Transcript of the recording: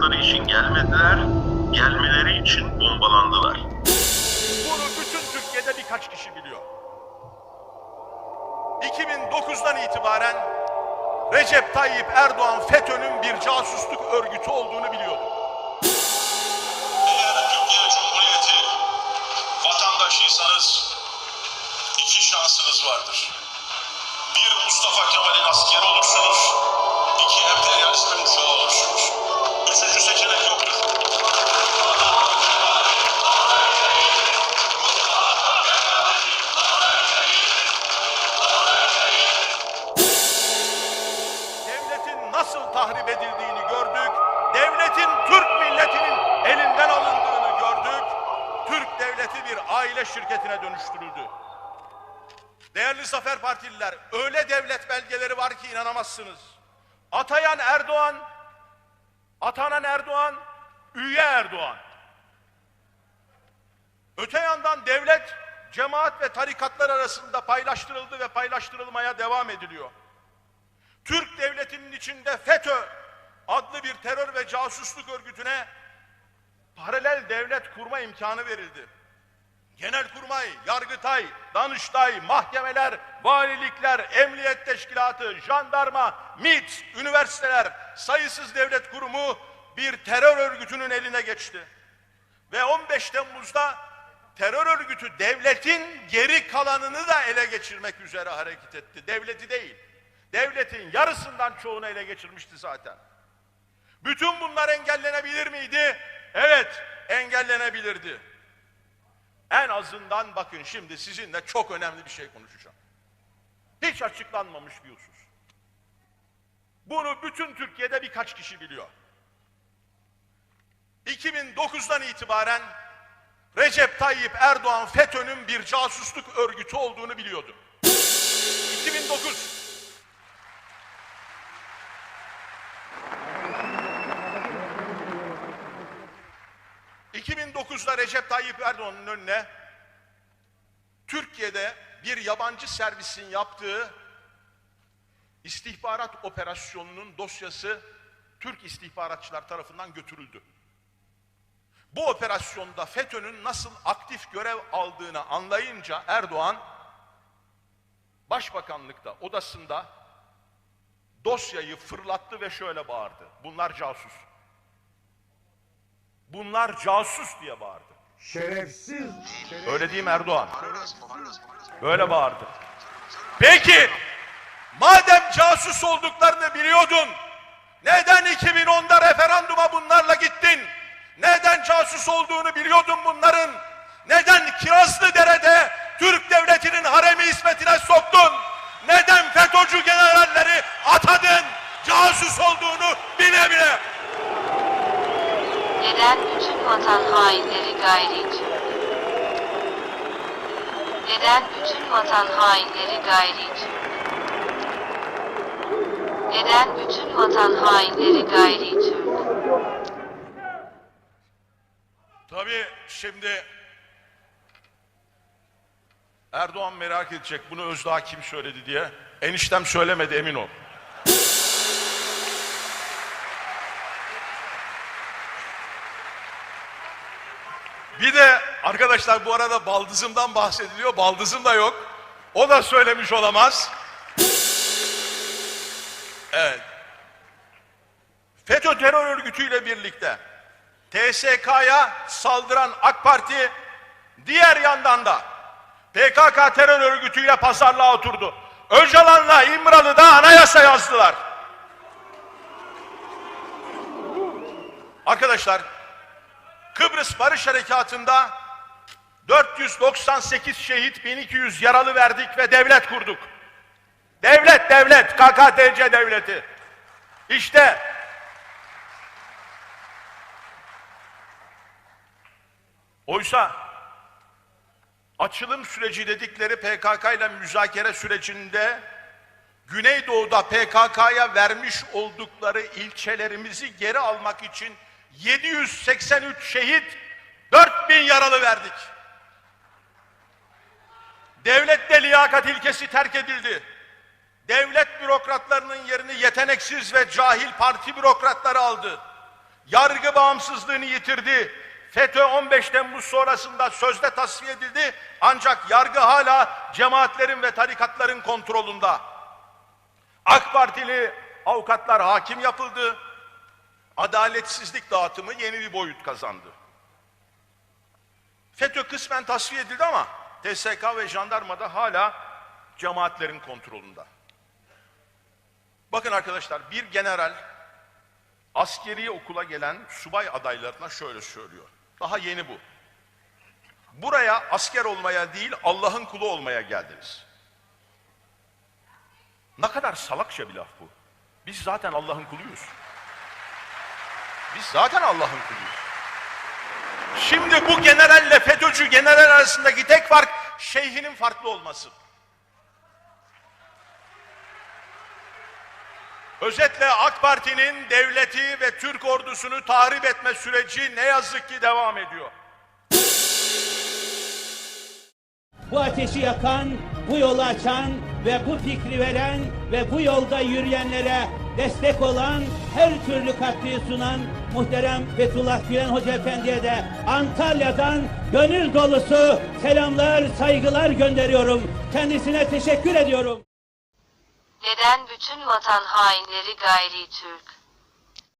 oldukları için gelmediler, gelmeleri için bombalandılar. Bunu bütün Türkiye'de birkaç kişi biliyor. 2009'dan itibaren Recep Tayyip Erdoğan FETÖ'nün bir casusluk örgütü olduğunu biliyordu. Eğer Türkiye Cumhuriyeti vatandaşıysanız iki şansınız vardır. Bir Mustafa Kemal'in askeri olursunuz. Aile şirketine dönüştürüldü. Değerli Zafer Partililer, öyle devlet belgeleri var ki inanamazsınız. Atayan Erdoğan, atanan Erdoğan, üye Erdoğan. Öte yandan devlet, cemaat ve tarikatlar arasında paylaştırıldı ve paylaştırılmaya devam ediliyor. Türk devletinin içinde FETÖ adlı bir terör ve casusluk örgütüne paralel devlet kurma imkanı verildi. Genelkurmay, Yargıtay, Danıştay, mahkemeler, valilikler, emniyet teşkilatı, jandarma, MİT, üniversiteler, sayısız devlet kurumu bir terör örgütünün eline geçti. Ve 15 Temmuz'da terör örgütü devletin geri kalanını da ele geçirmek üzere hareket etti. Devleti değil. Devletin yarısından çoğunu ele geçirmişti zaten. Bütün bunlar engellenebilir miydi? Evet, engellenebilirdi. En azından bakın şimdi sizinle çok önemli bir şey konuşacağım. Hiç açıklanmamış bir husus. Bunu bütün Türkiye'de birkaç kişi biliyor. 2009'dan itibaren Recep Tayyip Erdoğan FETÖ'nün bir casusluk örgütü olduğunu biliyordu. 2009 2009'da Recep Tayyip Erdoğan'ın önüne Türkiye'de bir yabancı servisin yaptığı istihbarat operasyonunun dosyası Türk istihbaratçılar tarafından götürüldü. Bu operasyonda FETÖ'nün nasıl aktif görev aldığını anlayınca Erdoğan Başbakanlıkta odasında dosyayı fırlattı ve şöyle bağırdı. Bunlar casus. Bunlar casus diye bağırdı. Şerefsiz. Öyle değil mi Erdoğan? Böyle bağırdı. Peki, madem casus olduklarını biliyordun, neden 2010'da referanduma bunlarla gittin? Neden casus olduğunu biliyordun bunların? Neden Kirazlıdere'de Türk devletinin haremi hizmetine soktun? Neden FETÖ'cü generalleri atadın? Casus olduğunu bile bile. Neden bütün vatan hainleri gayri Türk? Neden bütün vatan hainleri gayri Türk? Neden bütün vatan hainleri gayri Türk? Tabii şimdi Erdoğan merak edecek bunu Özdağ kim söyledi diye. Eniştem söylemedi emin ol. Bir de arkadaşlar bu arada baldızımdan bahsediliyor. Baldızım da yok. O da söylemiş olamaz. Evet. FETÖ terör örgütüyle birlikte TSK'ya saldıran AK Parti diğer yandan da PKK terör örgütüyle pazarlığa oturdu. Öcalan'la İmralı'da anayasa yazdılar. Arkadaşlar Kıbrıs Barış Harekatı'nda 498 şehit 1200 yaralı verdik ve devlet kurduk. Devlet devlet KKTC devleti. İşte Oysa açılım süreci dedikleri PKK ile müzakere sürecinde Güneydoğu'da PKK'ya vermiş oldukları ilçelerimizi geri almak için 783 şehit 4000 yaralı verdik. Devlette liyakat ilkesi terk edildi. Devlet bürokratlarının yerini yeteneksiz ve cahil parti bürokratları aldı. Yargı bağımsızlığını yitirdi. FETÖ 15 Temmuz sonrasında sözde tasfiye edildi. Ancak yargı hala cemaatlerin ve tarikatların kontrolünde. AK Partili avukatlar hakim yapıldı. Adaletsizlik dağıtımı yeni bir boyut kazandı. FETÖ kısmen tasfiye edildi ama TSK ve jandarmada hala cemaatlerin kontrolünde. Bakın arkadaşlar bir general askeri okula gelen subay adaylarına şöyle söylüyor. Daha yeni bu. Buraya asker olmaya değil Allah'ın kulu olmaya geldiniz. Ne kadar salakça bir laf bu. Biz zaten Allah'ın kuluyuz. Biz zaten Allah'ın kuluyuz. Şimdi bu generalle FETÖ'cü general arasındaki tek fark şeyhinin farklı olması. Özetle AK Parti'nin devleti ve Türk ordusunu tahrip etme süreci ne yazık ki devam ediyor. bu ateşi yakan, bu yolu açan ve bu fikri veren ve bu yolda yürüyenlere destek olan, her türlü katkıyı sunan muhterem Fethullah Gülen Hoca Efendi'ye de Antalya'dan gönül dolusu selamlar, saygılar gönderiyorum. Kendisine teşekkür ediyorum. Neden bütün vatan hainleri gayri Türk?